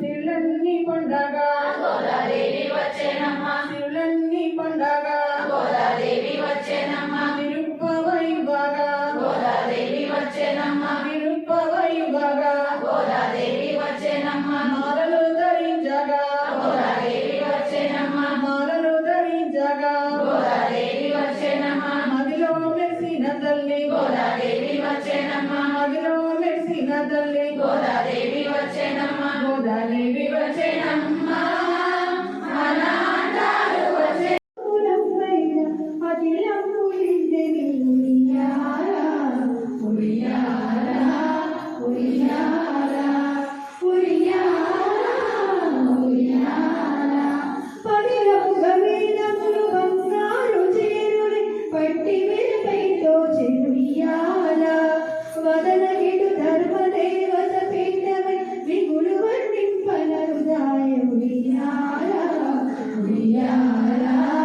శివులన్నీ పండగ గోదాదేవి వచ్చేనమ్మ. శివులన్నీ పండగ గోదాదేవి వచ్చేనమ్మ. విరుప్పవయుగ గోదాదేవి వచ్చేనమ్మ. విరుప్పవయుగ గోదాదేవి వచ్చేనమ్మ. మాలలు ధరించగ. గోదాదేవి వచ్చేనమ్మ. మాలలు ధరించగ. గోదాదేవి వచ్చేనమ్మ. మదిలో మెరిసిన తల్లి. గోదాదేవి వచ్చేనమ్మ. మదిలో మెరిసిన తల్లి. Godadevi Gloria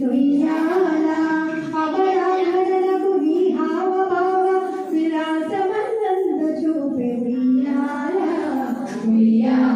We are.